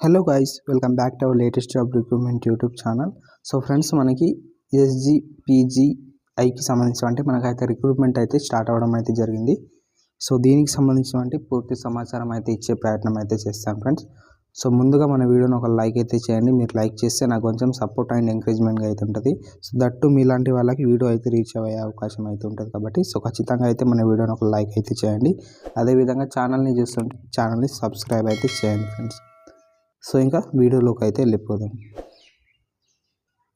Hello guys welcome back to our latest job recruitment YouTube channel so friends మనకి SG పీజీఐకి అంటే మనకైతే recruitment అయితే స్టార్ట్ అవ్వడం అయితే జరిగింది. సో దీనికి సంబంధించినటువంటి పూర్తి సమాచారం అయితే ఇచ్చే ప్రయత్నం అయితే చేస్తాను ఫ్రెండ్స్ సో ముందుగా మన వీడియోని ఒక లైక్ అయితే చేయండి. మీరు లైక్ చేస్తే నాకు కొంచెం సపోర్ట్ అండ్ ఎంకరేజ్మెంట్గా అయితే ఉంటుంది. సో దట్టు మీలాంటి వాళ్ళకి వీడియో అయితే రీచ్ అయ్యే అవకాశం అయితే ఉంటుంది కాబట్టి సో ఖచ్చితంగా అయితే మన వీడియోని ఒక లైక్ అయితే చేయండి. అదేవిధంగా ఛానల్ని చూస్తుంటే ఛానల్ని సబ్స్క్రైబ్ అయితే చేయండి ఫ్రెండ్స్ సో ఇంకా వీడియోలోకి అయితే వెళ్ళిపోదాం.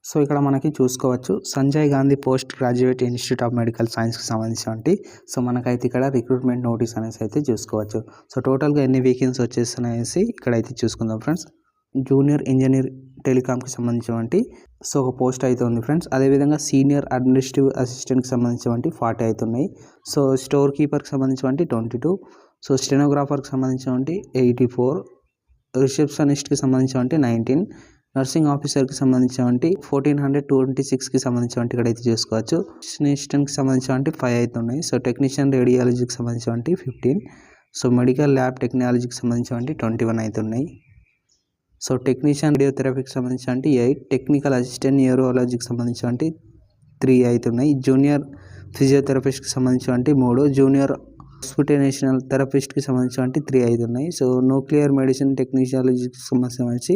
సో ఇక్కడ మనకి చూసుకోవచ్చు Sanjay Gandhi post graduate institute of medical సైన్స్కి సంబంధించినటువంటి సో మనకైతే ఇక్కడ రిక్రూట్మెంట్ నోటీస్ అనేసి అయితే చూసుకోవచ్చు. సో టోటల్గా ఎన్ని వేకెన్సీ వచ్చేస్తున్నాయేసి ఇక్కడైతే చూసుకుందాం ఫ్రెండ్స్. జూనియర్ ఇంజనీర్ టెలికామ్కి సంబంధించినటువంటి సో ఒక పోస్ట్ అయితే ఉంది ఫ్రెండ్స్. అదేవిధంగా సీనియర్ అడ్మినిస్ట్రేటివ్ అసిస్టెంట్కి సంబంధించినటువంటి ఫార్టీ అవుతున్నాయి సో స్టోర్ కీపర్కి సంబంధించినటువంటి ట్వంటీ టూ. సో స్టెనోగ్రాఫర్కి సంబంధించినటువంటి ఎయిటీ ఫోర్. రిసెప్షనిస్ట్కి సంబంధించినటువంటి నైన్టీన్ నర్సింగ్ ఆఫీసర్కి సంబంధించినటువంటి ఫోర్టీన్ హండ్రెడ్ ట్వంటీ సిక్స్కి సంబంధించినవంటి ఇక్కడ అయితే చూసుకోవచ్చు. రిసెప్షనిస్ట్కి సంబంధించినటువంటి ఫైవ్ అయితే ఉన్నాయి సో టెక్నీషియన్ రేడియాలజీకి సంబంధించినటువంటి ఫిఫ్టీన్. సో మెడికల్ ల్యాబ్ టెక్నాలజీకి సంబంధించినటువంటి ట్వంటీ వన్ అయితే ఉన్నాయి సో టెక్నీషియన్ రేడియోథెరపీకి సంబంధించినటువంటి ఎయిట్. టెక్నికల్ అసిస్టెంట్ న్యూరోలజీకి సంబంధించినటువంటి త్రీ అవుతున్నాయి. జూనియర్ ఫిజియోథెరపిస్ట్కి సంబంధించినటువంటి మూడు. జూనియర్ హాస్పిటనేషనల్ థెరపిస్ట్కి సంబంధించి త్రీ ఐదు ఉన్నాయి. సో న్యూక్లియర్ మెడిసిన్ టెక్నీషియాలజీకి సంబంధించి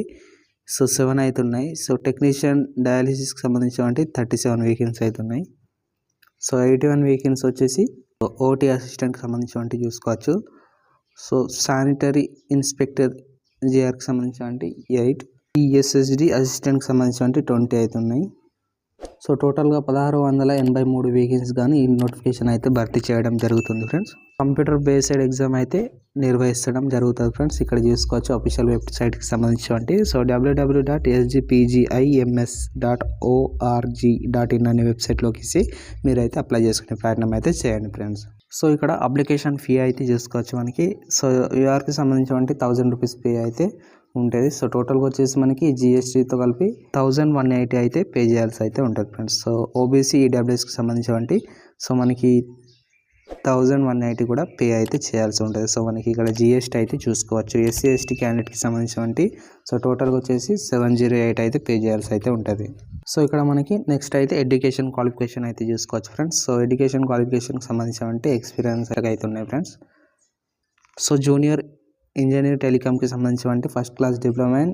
సో సెవెన్ అయితే ఉన్నాయి. సో టెక్నీషియన్ డయాలిసిస్కి సంబంధించి థర్టీ సెవెన్ వేకెన్సీ అయితే ఉన్నాయి. సో ఎయిటీ వన్ వేకెన్సీ వచ్చేసి ఓటీ అసిస్టెంట్కి సంబంధించి చూసుకోవచ్చు. సో శానిటరీ ఇన్స్పెక్టర్ జిఆర్కి సంబంధించి ఎయిట్ ఈఎస్ఎస్డి అసిస్టెంట్కి సంబంధించి ట్వంటీ అయితే ఉన్నాయి. సో టోటల్గా పదహారు వందల ఎనభై మూడు వేకెన్సీ కానీ ఈ నోటిఫికేషన్ అయితే భర్తీ చేయడం జరుగుతుంది ఫ్రెండ్స్. కంప్యూటర్ బేస్డ్ ఎగ్జామ్ అయితే నిర్వహించడం జరుగుతుంది ఫ్రెండ్స్. ఇక్కడ చూసుకోవచ్చు అఫీషియల్ వెబ్సైట్కి సంబంధించినటువంటి. So WWW dot SGPGIMS dot ORG dot in అనే వెబ్సైట్లోకి మీరైతే అప్లై చేసుకునే ప్రయత్నం అయితే చేయండి ఫ్రెండ్స్. సో ఇక్కడ అప్లికేషన్ ఫీ అయితే చూసుకోవచ్చు మనకి. సో యూఆర్కి సంబంధించినటువంటి థౌజండ్ రూపీస్ ఫీ అయితే ఉంటుంది. సో టోటల్గా వచ్చేసి మనకి జిఎస్టీతో కలిపి థౌజండ్ వన్ ఎయిటీ అయితే పే చేయాల్సి అయితే ఉంటుంది ఫ్రెండ్స్ సో ఓబీసీ ఈడబ్ల్యూఎస్కి సంబంధించినటువంటి సో మనకి థౌజండ్ వన్ ఎయిటీ కూడా పే అయితే చేయాల్సి ఉంటుంది. సో మనకి ఇక్కడ జిఎస్టీ అయితే చూసుకోవచ్చు. ఎస్సీ ఎస్టీ క్యాండిడేట్కి సంబంధించినటువంటి సో టోటల్గా వచ్చేసి సెవెన్ జీరో ఎయిట్ అయితే పే చేయాల్సి అయితే ఉంటుంది. సో ఇక్కడ మనకి నెక్స్ట్ అయితే ఎడ్యుకేషన్ క్వాలిఫికేషన్ అయితే చూసుకోవచ్చు ఫ్రెండ్స్ సో ఎడ్యుకేషన్ క్వాలిఫికేషన్కి సంబంధించినటువంటి ఎక్స్పీరియన్స్ అయితే ఉన్నాయి ఫ్రెండ్స్ సో జూనియర్ ఇంజనీర్ టెలికామ్కి సంబంధించినటువంటి first class diploma in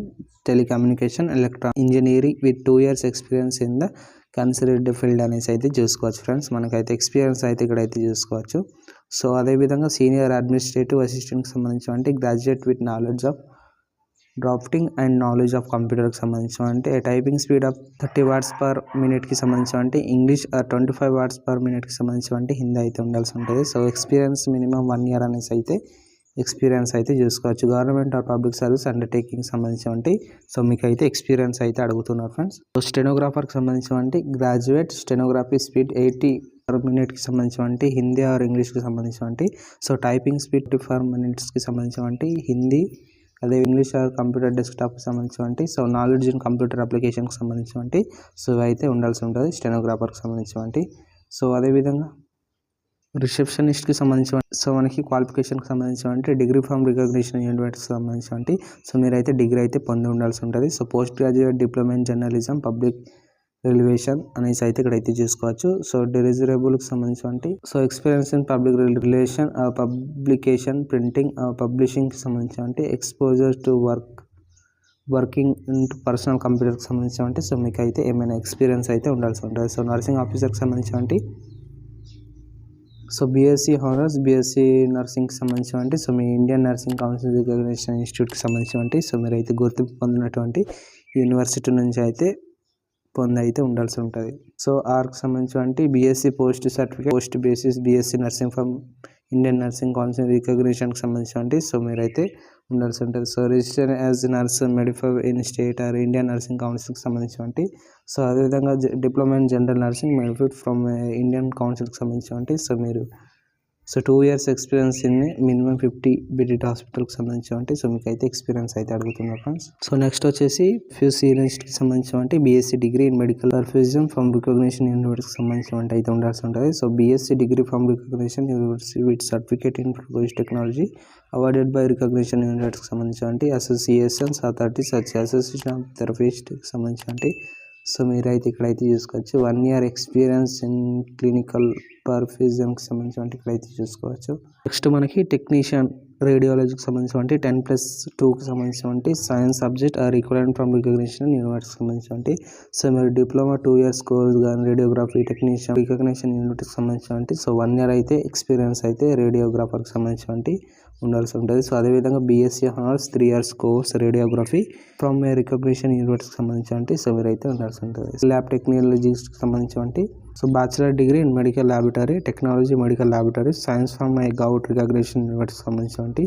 telecommunication electronic engineering with two years experience in the considered field అనేసి అయితే చూసుకోవచ్చు ఫ్రెండ్స్ మనకైతే ఎక్స్పీరియన్స్ అయితే ఇక్కడైతే చూసుకోవచ్చు. సో అదేవిధంగా సీనియర్ అడ్మినిస్ట్రేటివ్ అసిస్టెంట్కి సంబంధించినటువంటి graduate with knowledge of drafting and knowledge of కంప్యూటర్కి సంబంధించినటువంటి typing speed of thirty words per మినిట్కి సంబంధించినటువంటి అంటే English twenty five words per మినిట్కి సంబంధించినటువంటి హిందీ అయితే ఉండాల్సి ఉంటుంది. So experience minimum one year అనేసి అయితే ఎక్స్పీరియన్స్ అయితే చూసుకోవచ్చు. Government or public service undertaking సంబంధించినవంటి so మీకు అయితే ఎక్స్పీరియన్స్ అయితే అడుగుతున్నారు ఫ్రెండ్స్. సో స్టెనోగ్రాఫర్కి సంబంధించినవంటి graduate stenography speed eighty per మినిట్కి సంబంధించినవంటి హిందీ ఆర్ ఇంగ్లీష్కి సంబంధించినవంటి సో టైపింగ్ స్పీడ్ ఫర్ మినిట్స్కి సంబంధించినవంటి హిందీ అదే ఇంగ్లీష్ ఆర్ కంప్యూటర్ డెస్క్టాప్కి సంబంధించినవంటి సో నాలెడ్జ్ ఇన్ కంప్యూటర్ అప్లికేషన్కి సంబంధించినవంటి సో అయితే ఉండాల్సి ఉంటుంది స్టెనోగ్రాఫర్కి సంబంధించినవంటి సో అదేవిధంగా రిసెప్షనిస్ట్కి సంబంధించి సో మనకి క్వాలిఫికేషన్కి సంబంధించి డిగ్రీ ఫ్రమ్ రికగ్నిషన్ యూనివర్సిటీకి సంబంధించి సో మీరైతే డిగ్రీ అయితే పొంది ఉండాల్సి ఉంటుంది. So post graduate diploma in journalism public relation అనేసి అయితే ఇక్కడ అయితే చూసుకోవచ్చు. సో డిరిజరేబుల్కి సంబంధించి so experience in public relation publication printing పబ్లిషింగ్కి సంబంధించి exposure to work working into personal కంప్యూటర్కి సంబంధించి సో మీకు అయితే ఏమైనా ఎక్స్పీరియన్స్ అయితే ఉండాల్సి ఉంటుంది. సో నర్సింగ్ ఆఫీసర్కి సంబంధించి సో బీఎస్సీ హానర్స్ బీఎస్సీ నర్సింగ్కి సంబంధించినటువంటి సో మీ ఇండియన్ నర్సింగ్ కౌన్సిల్ రికగ్నేషన్ ఇన్స్టిట్యూట్కి సంబంధించినటువంటి సో మీరు అయితే గుర్తింపు పొందినటువంటి యూనివర్సిటీ నుంచి అయితే పొంది అయితే ఉండాల్సి ఉంటుంది. సో ఆర్కి సంబంధించినటువంటి BSc post certificate post basis BSc nursing form Indian Nursing Council రికగ్నిషన్కి సంబంధించినటువంటి సో మీరైతే ఉండాల్సి ఉంటుంది. So register as nurse midwife in state or Indian Nursing కౌన్సిల్కి సంబంధించినటువంటి సో అదేవిధంగా diploma in general nursing benefit from Indian కౌన్సిల్కి సంబంధించినటువంటి so మీరు so two years experience in minimum fifty bedded హాస్పిటల్కి సంబంధించి అంటే సో మీకు అయితే ఎక్స్పీరియన్స్ అయితే అడుగుతున్నారు ఫ్రెండ్స్. సో నెక్స్ట్ వచ్చేసి ఫ్యూస్ యూనివర్సిటీకి సంబంధించి అంటే BSc degree in medical perfusion from recognition యూనివర్సిటీకి సంబంధించిన అంటే అయితే ఉండాల్సి ఉంటుంది. So BSc degree from recognition university with certificate in propose technology awarded by recognition యూనివర్సిటీకి సంబంధించి అంటే అసోసియేషన్స్ అథారిటీస్ వచ్చి అసోసియేషన్ ఆఫ్ థెరపిస్ట్కి సంబంధించి అంటే సో మీరైతే ఇక్కడైతే చూసుకోవచ్చు. One year experience in clinical పర్ఫ్యూజన్కి సంబంధించి ఇక్కడైతే చూసుకోవచ్చు. నెక్స్ట్ మనకి టెక్నీషియన్ రేడియాలజీకి సంబంధించి టెన్ ప్లస్ టూకి సంబంధించి science subject or equivalent from recognition యూనివర్సిటీకి సంబంధించి సో మీరు డిప్లొమా టూ ఇయర్స్ కోర్స్ కానీ రేడియోగ్రఫీ టెక్నీషియన్ రికగ్నేషన్ యూనివర్సిటీకి సంబంధించి సో వన్ ఇయర్ అయితే ఎక్స్పీరియన్స్ అయితే రేడియోగ్రాఫర్కి సంబంధించి ఉండాల్సి ఉంటుంది. సో అదేవిధంగా BSc honours three years course radiography from a recognition యూనివర్సిటీకి సంబంధించి అంటే సో మీరైతే ఉండాల్సి ఉంటుంది. ల్యాబ్ టెక్నాలజీస్కి సంబంధించి అంటే so bachelor degree in medical laboratory technology medical laboratory science from my gout recognition university సంబంధించినటువంటి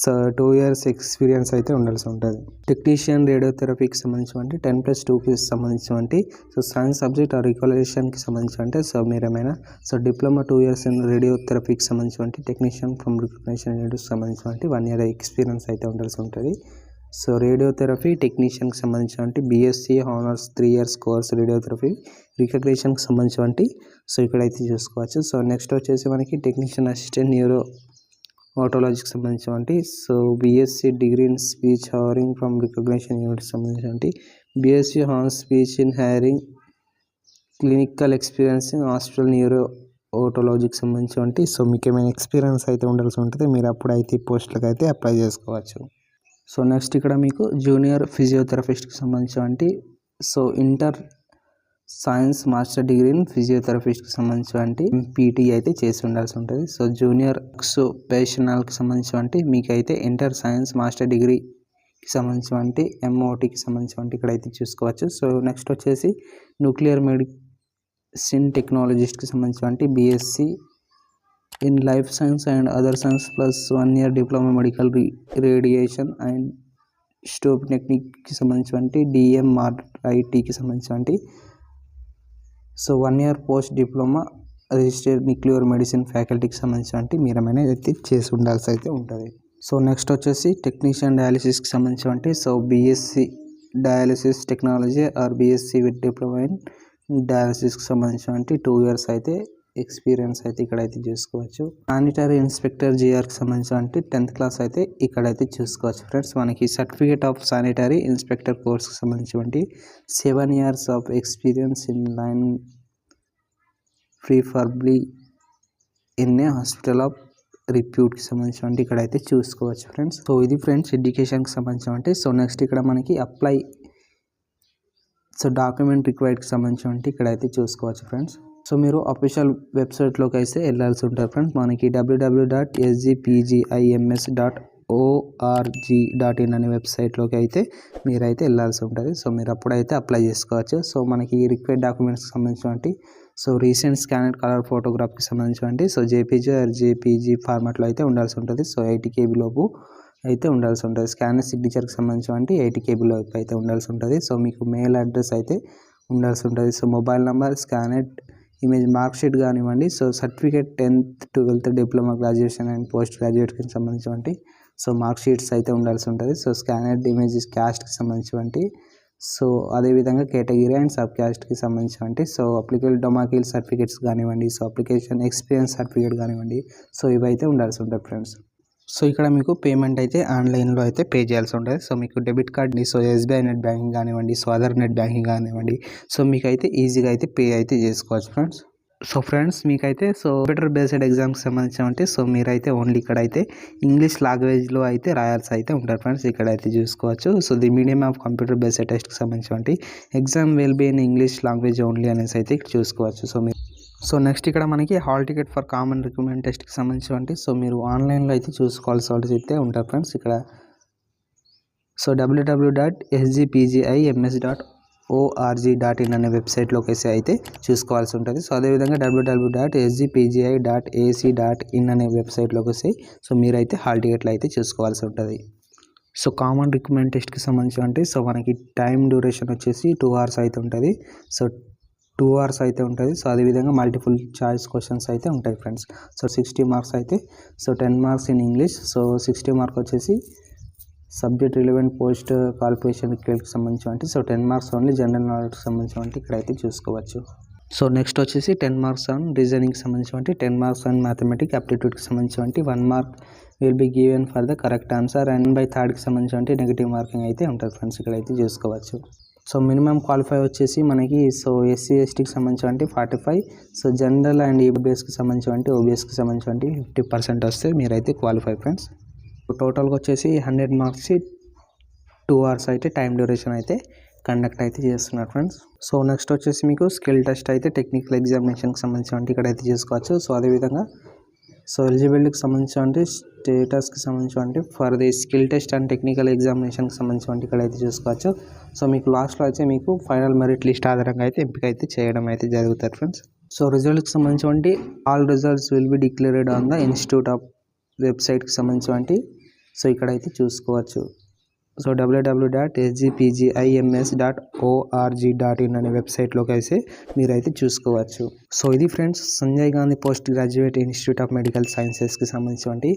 సో టూ ఇయర్స్ ఎక్స్పీరియన్స్ అయితే ఉండాల్సి ఉంటుంది. టెక్నీషియన్ రేడియోథెరపీకి సంబంధించినటువంటి టెన్ ప్లస్ టూకి సంబంధించినటువంటి సో సైన్స్ సబ్జెక్ట్ ఆర్ రికలేషన్కి సంబంధించి అంటే సో మీరు ఏమైనా so diploma two years in రేడియోథెరపీకి సంబంధించినటువంటి టెక్నీషియన్ ఫ్రమ్ రికగ్నేషన్ యూనివర్సిటీకి సంబంధించినటువంటి వన్ ఇయర్ ఎక్స్పీరియన్స్ అయితే ఉండాల్సి ఉంటుంది. సో రేడియోథెరపీ టెక్నీషియన్కి సంబంధించినటువంటి BSc honours three years course radiotherapy రికగ్నేషన్కి సంబంధించినటువంటి సో ఇక్కడైతే చూసుకోవచ్చు. సో నెక్స్ట్ వచ్చేసి మనకి టెక్నీషియన్ అసిస్టెంట్ న్యూరో ఆటోలాజీకి సంబంధించినటువంటి so BSc degree in speech hearing from recognition యూనిట్కి సంబంధించినటువంటి BSc hons speech in hearing clinical experience in hospital neuro ఓటోలాజీకి సంబంధించి సో మీకు ఏమైనా ఎక్స్పీరియన్స్ అయితే ఉండాల్సి ఉంటుంది మీరు అప్పుడైతే ఈ పోస్టులకు అయితే అప్లై చేసుకోవచ్చు. సో నెక్స్ట్ ఇక్కడ మీకు జూనియర్ ఫిజియోథెరపిస్ట్కి సంబంధించినటువంటి so inter science master degree in ఫిజియోథెరపిస్ట్కి సంబంధించినటువంటి పీటీ అయితే చేసి ఉండాల్సి ఉంటుంది. సో జూనియర్ సో సంబంధించినటువంటి మీకు అయితే మీకైతే ఇంటర్ సైన్స్ మాస్టర్ డిగ్రీకి సంబంధించినటువంటి ఎంఓటీకి సంబంధించినటువంటి ఇక్కడైతే చూసుకోవచ్చు. సో నెక్స్ట్ వచ్చేసి న్యూక్లియర్ మెడిసిన్ టెక్నాలజిస్ట్కి సంబంధించినటువంటి BSc in life science and other science plus one year diploma medical radiation and stop టెక్నిక్కి సంబంధించినటువంటి డిఎంఆర్ఐటీకి ఐటీకి so one year post diploma registered nuclear medicine ఫ్యాకల్టీకి సంబంధించినటువంటి మీరు ఏమైనా అయితే చేసి ఉండాల్సి అయితే ఉంటుంది. సో నెక్స్ట్ వచ్చేసి టెక్నీషియన్ డయాలిసిస్కి సంబంధించినటువంటి so BSc dialysis technology or BSc with diploma in డయాలసిస్కి సంబంధించినటువంటి టూ ఇయర్స్ అయితే ఎక్స్పీరియన్స్ అయితే ఇక్కడైతే చూసుకోవచ్చు. శానిటరీ ఇన్స్పెక్టర్ జిఆర్కి సంబంధించి అంటే టెన్త్ క్లాస్ అయితే ఇక్కడైతే చూసుకోవచ్చు ఫ్రెండ్స్ మనకి సర్టిఫికేట్ ఆఫ్ శానిటరీ ఇన్స్పెక్టర్ కోర్స్కి సంబంధించి seven years of experience in line preferably in a hospital of రిప్యూట్కి సంబంధించి ఇక్కడైతే చూసుకోవచ్చు ఫ్రెండ్స్ సో ఇది ఫ్రెండ్స్ ఎడ్యుకేషన్కి సంబంధించి అంటే సో నెక్స్ట్ ఇక్కడ మనకి అప్లై సో డాక్యుమెంట్ రిక్వైర్డ్కి సంబంధించి ఇక్కడైతే చూసుకోవచ్చు ఫ్రెండ్స్ సో మీరు అఫీషియల్ వెబ్సైట్లోకి అయితే వెళ్ళాల్సి ఉంటుంది ఫ్రెండ్స్. మనకి WWW dot SGPGIMS dot ORG dot in అనే వెబ్సైట్లోకి అయితే మీరైతే వెళ్ళాల్సి ఉంటుంది. సో మీరు అప్పుడైతే అప్లై చేసుకోవచ్చు. సో మనకి రిక్వైర్డ్ డాక్యుమెంట్స్కి సంబంధించినటువంటి సో రీసెంట్ స్కానెడ్ కలర్ ఫోటోగ్రాఫ్కి సంబంధించినటువంటి సో జేపీజీ ఆర్ జేపీజీ ఫార్మాట్లో అయితే ఉండాల్సి ఉంటుంది. సో ఎయిటీ కేబీ లోపు అయితే ఉండాల్సి ఉంటుంది. స్కానర్ సిగ్నేచర్కి సంబంధించినటువంటి ఎయిటీ కేబీ లోపు అయితే ఉండాల్సి ఉంటుంది. సో మీకు మెయిల్ అడ్రస్ అయితే ఉండాల్సి ఉంటుంది. So mobile number scanned image marksheet కానివ్వండి. So certificate tenth twelfth diploma graduation and post గ్రాడ్యుయేట్కి సంబంధించినటువంటి సో మార్క్షీట్స్ అయితే ఉండాల్సి ఉంటుంది. సో స్కానర్డ్ ఇమేజెస్ క్యాస్ట్కి సంబంధించినటువంటి సో అదేవిధంగా కేటగిరీ అండ్ సబ్ క్యాస్ట్కి సంబంధించినటువంటి సో అప్లికల్ డొమాకిల్ సర్టిఫికేట్స్ కానివ్వండి. సో అప్లికేషన్ ఎక్స్పీరియన్స్ సర్టిఫికేట్ కానివ్వండి. సో ఇవైతే ఉండాల్సి ఉంటుంది ఫ్రెండ్స్ సో ఇక్కడ మీకు పేమెంట్ అయితే ఆన్లైన్లో అయితే పే చేయాల్సి ఉంటుంది. సో మీకు డెబిట్ కార్డ్ని సో ఎస్బీఐ నెట్ బ్యాంకింగ్ కానివ్వండి సో అదర్ నెట్ బ్యాంకింగ్ కానివ్వండి సో మీకు అయితే ఈజీగా అయితే పే అయితే చేసుకోవచ్చు ఫ్రెండ్స్ సో ఫ్రెండ్స్ మీకైతే సో కంప్యూటర్ బేస్డ్ ఎగ్జామ్కి సంబంధించి సో మీరైతే ఓన్లీ ఇక్కడ అయితే ఇంగ్లీష్ లాంగ్వేజ్లో అయితే రాయాల్సి అయితే ఉంటారు ఫ్రెండ్స్ ఇక్కడ అయితే చూసుకోవచ్చు. So the medium of computer based టెస్ట్కి సంబంధించి exam will be in English language only అనేసి అయితే ఇక్కడ చూసుకోవచ్చు. సో మీరు సో నెక్స్ట్ ఇక్కడ మనకి hall ticket for common recruitment టెస్ట్కి సంబంధించినటువంటి సో మీరు ఆన్లైన్లో అయితే చూసుకోవాల్సి అయితే ఉంటారు ఫ్రెండ్స్ ఇక్కడ. So WWW dot SGPGI MS dot ORG dot in అనే వెబ్సైట్లోకి వేసి అయితే చూసుకోవాల్సి ఉంటుంది. సో అదేవిధంగా WWW dot SGPGI dot AC dot in అనే వెబ్సైట్లోకి వస్తే సో మీరైతే హాల్ టికెట్లు అయితే చూసుకోవాల్సి ఉంటుంది. సో కామన్ రిక్రూట్మెంట్ టెస్ట్కి సంబంధించి అంటే సో మనకి టైం డ్యూరేషన్ వచ్చేసి టూ అవర్స్ అయితే ఉంటుంది. సో టూ అవర్స్ అయితే ఉంటుంది. సో అదేవిధంగా మల్టిపుల్ చాయిస్ క్వశ్చన్స్ అయితే ఉంటాయి ఫ్రెండ్స్. సో సిక్స్టీ మార్క్స్ అయితే so ten marks in English. So sixty mark వచ్చేసి సబ్జెక్ట్ రిలవెంట్ పోస్ట్ క్వాలిఫికేషన్కి సంబంధించి so ten marks only general నాలెడ్జ్కి సంబంధించి ఇక్కడైతే చూసుకోవచ్చు. సో నెక్స్ట్ వచ్చేసి టెన్ మార్క్స్ ఆన్ రీజనింగ్కి సంబంధించి టెన్ మార్క్స్ ఆన్ మ్యాథమెటిక్ అప్టిట్యూడ్కి సంబంధించి one mark will be given for the correct answer. And by థర్డ్కి సంబంధించి నెగిటివ్ మార్కింగ్ అయితే ఉంటుంది ఫ్రెండ్స్ ఇక్కడైతే చూసుకోవచ్చు. సో మినిమం క్వాలిఫై వచ్చేసి మనకి సో ఎస్సీ ఎస్టీకి సంబంధించి forty five so general and ఈబీఎస్కి సంబంధించి ఓబీఎస్కి సంబంధించి ఫిఫ్టీ పర్సెంట్ వస్తే మీరైతే క్వాలిఫై ఫ్రెండ్స్ టోటల్గా వచ్చేసి హండ్రెడ్ మార్క్స్ టూ అవర్స్ అయితే టైం డ్యూరేషన్ అయితే కండక్ట్ అయితే చేస్తున్నారు ఫ్రెండ్స్ సో నెక్స్ట్ వచ్చేసి మీకు స్కిల్ టెస్ట్ అయితే టెక్నికల్ ఎగ్జామినేషన్కి సంబంధించి ఇక్కడ అయితే చేసుకోవచ్చు. సో అదేవిధంగా సో ఎలిజిబిలిటీకి సంబంధించి స్టేటస్కి సంబంధించి for the skill test and technical ఎగ్జామినేషన్కి సంబంధించి ఇక్కడ అయితే చూసుకోవచ్చు. సో మీకు లాస్ట్లో అయితే మీకు ఫైనల్ మెరిట్ లిస్ట్ ఆధారంగా అయితే ఎంపిక అయితే చేయడం అయితే జరుగుతుంది ఫ్రెండ్స్. సో రిజల్ట్కి సంబంధించి all results will be declared on the institute of వెబ్సైట్కి సంబంధించి సో ఇక్కడైతే చూసుకోవచ్చు. So WW dot SGPGIMS dot ORG dot in అనే వెబ్సైట్లోకి అయితే మీరైతే చూసుకోవచ్చు. సో ఇది friends Sanjay Gandhi post graduate institute of medical సైన్సెస్కి సంబంధించి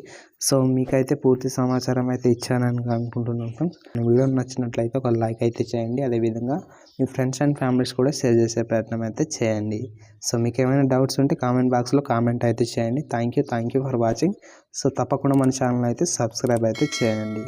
సో మీకైతే పూర్తి సమాచారం అయితే ఇచ్చానని అనుకుంటున్నాను ఫ్రెండ్స్. వీడియో నచ్చినట్లయితే ఒక లైక్ అయితే చేయండి. అదేవిధంగా మీ ఫ్రెండ్స్ అండ్ ఫ్యామిలీస్ కూడా షేర్ చేసే ప్రయత్నం అయితే చేయండి. సో మీకు ఏమైనా డౌట్స్ ఉంటే కామెంట్ బాక్స్లో కామెంట్ అయితే చేయండి. Thank you thank you for watching. So తప్పకుండా మన ఛానల్ అయితే సబ్స్క్రైబ్ అయితే చేయండి.